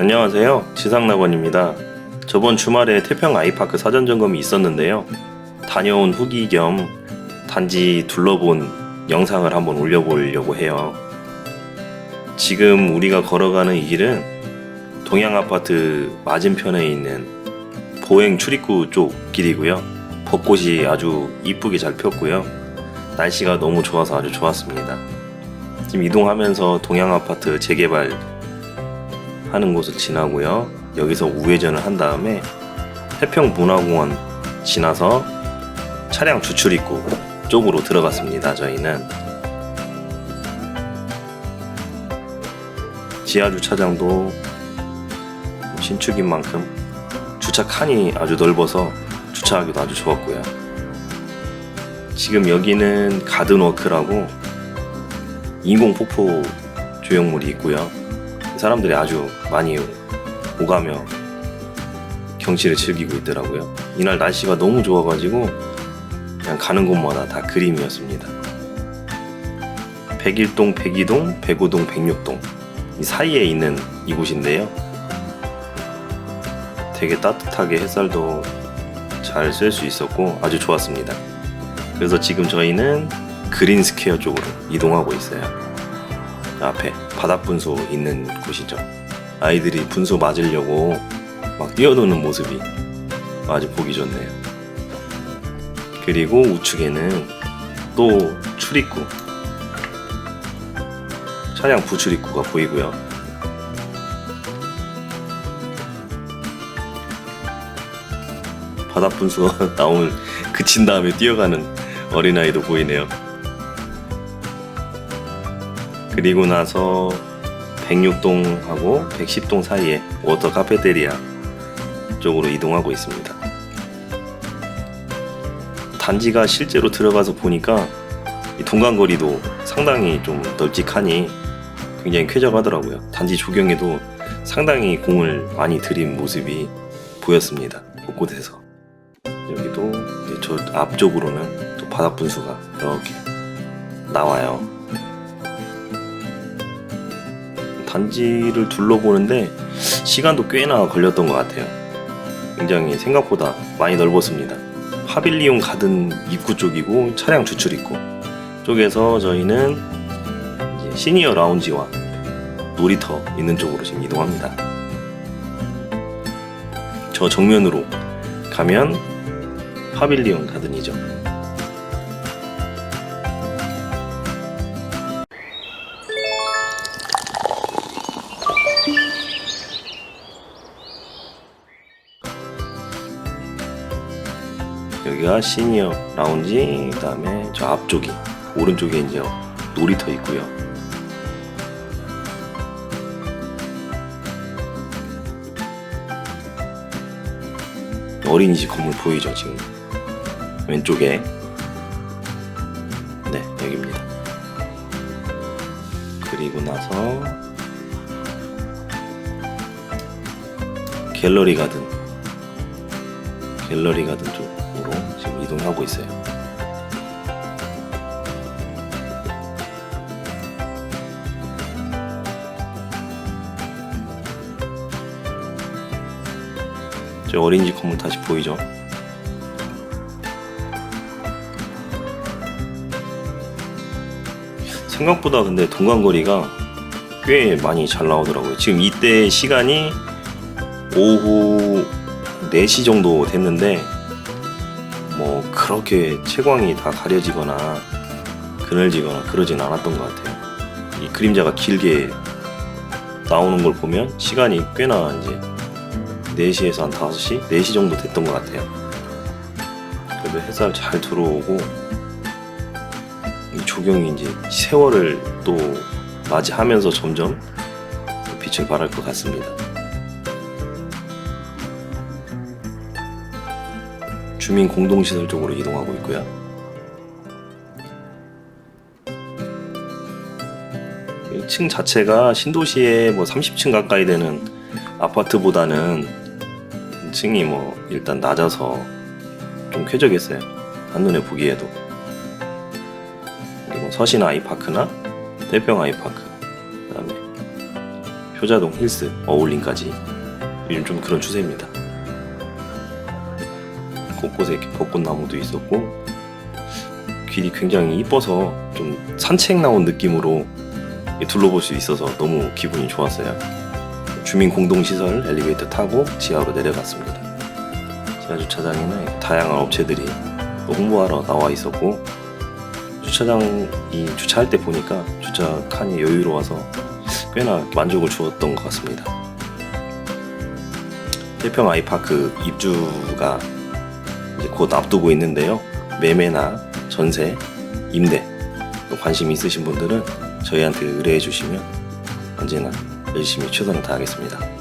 안녕하세요. 지상낙원입니다. 저번 주말에 태평 아이파크 사전 점검이 있었는데요. 다녀온 후기 겸 단지 둘러본 영상을 한번 올려보려고 해요. 지금 우리가 걸어가는 이 길은 동양 아파트 맞은편에 있는 보행 출입구 쪽 길이고요. 벚꽃이 아주 이쁘게 잘 폈고요. 날씨가 너무 좋아서 아주 좋았습니다. 지금 이동하면서 동양 아파트 재개발 하는 곳을 지나고요. 여기서 우회전을 한 다음에 태평 문화공원 지나서 차량 주출 입구 쪽으로 들어갔습니다. 저희는 지하 주차장도 신축인 만큼 주차 칸이 아주 넓어서 주차하기도 아주 좋았고요. 지금 여기는 가든워크라고 인공 폭포 조형물이 있고요. 사람들이 아주 많이 오가며 경치를 즐기고 있더라고요. 이날 날씨가 너무 좋아가지고 그냥 가는 곳마다 다 그림이었습니다. 101동, 102동, 105동, 106동 이 사이에 있는 이곳인데요. 되게 따뜻하게 햇살도 잘 쐴 수 있었고 아주 좋았습니다. 그래서 지금 저희는 그린 스퀘어 쪽으로 이동하고 있어요. 앞에 바닥 분수 있는 곳이죠. 아이들이 분수 맞으려고 막 뛰어노는 모습이 아주 보기 좋네요. 그리고 우측에는 또 출입구, 차량 부출입구가 보이고요. 바닥 분수가 나오면 그친 다음에 뛰어가는 어린아이도 보이네요. 그리고 나서 106동하고 110동 사이에 워터 카페테리아 쪽으로 이동하고 있습니다. 단지가 실제로 들어가서 보니까 이 동간거리도 상당히 좀 널찍하니 굉장히 쾌적하더라고요. 단지 조경에도 상당히 공을 많이 들인 모습이 보였습니다. 곳곳에서. 여기도 저 앞쪽으로는 또 바닥 분수가 이렇게 나와요. 단지를 둘러보는데 시간도 꽤나 걸렸던 것 같아요. 굉장히 생각보다 많이 넓었습니다. 파빌리온 가든 입구 쪽이고 차량 주출 입구 쪽에서 저희는 시니어 라운지와 놀이터 있는 쪽으로 지금 이동합니다. 저 정면으로 가면 파빌리온 가든이죠. 여기가 시니어 라운지 그다음에 저 앞쪽이 오른쪽에 이제 놀이터 있고요. 어린이집 건물 보이죠 지금? 왼쪽에. 네 여기입니다. 그리고 나서 갤러리 가든. 갤러리 가든 지금 이동하고 있어요. 저 어린이집 건물 다시 보이죠? 생각보다 근데 동간거리가 꽤 많이 잘 나오더라고요. 지금 이때 시간이 오후 4시 정도 됐는데 뭐 그렇게 채광이 다 가려지거나 그늘지거나 그러진 않았던 것 같아요. 이 그림자가 길게 나오는 걸 보면 시간이 꽤나 이제 4시에서 한 5시? 4시 정도 됐던 것 같아요. 그래도 햇살 잘 들어오고 이 조경이 이제 세월을 또 맞이하면서 점점 빛을 발할 것 같습니다. 주민 공동시설 쪽으로 이동하고 있고요. 층 자체가 신도시에 뭐 30층 가까이 되는 아파트보다는 층이 뭐 일단 낮아서 좀 쾌적했어요. 한눈에 보기에도. 그리고 서신 아이파크나 대평 아이파크, 그 다음에 효자동 힐스 어울림까지 요즘 좀 그런 추세입니다. 곳곳에 이렇게 벚꽃나무도 있었고 길이 굉장히 이뻐서 좀 산책 나온 느낌으로 둘러볼 수 있어서 너무 기분이 좋았어요. 주민 공동시설 엘리베이터 타고 지하로 내려갔습니다. 지하 주차장에는 다양한 업체들이 또 홍보하러 나와 있었고 주차장이 주차할 때 보니까 주차 칸이 여유로워서 꽤나 만족을 주었던 것 같습니다. 태평 아이파크 입주가 곧 앞두고 있는데요. 매매나 전세, 임대 또 관심 있으신 분들은 저희한테 의뢰해 주시면 언제나 열심히 최선을 다하겠습니다.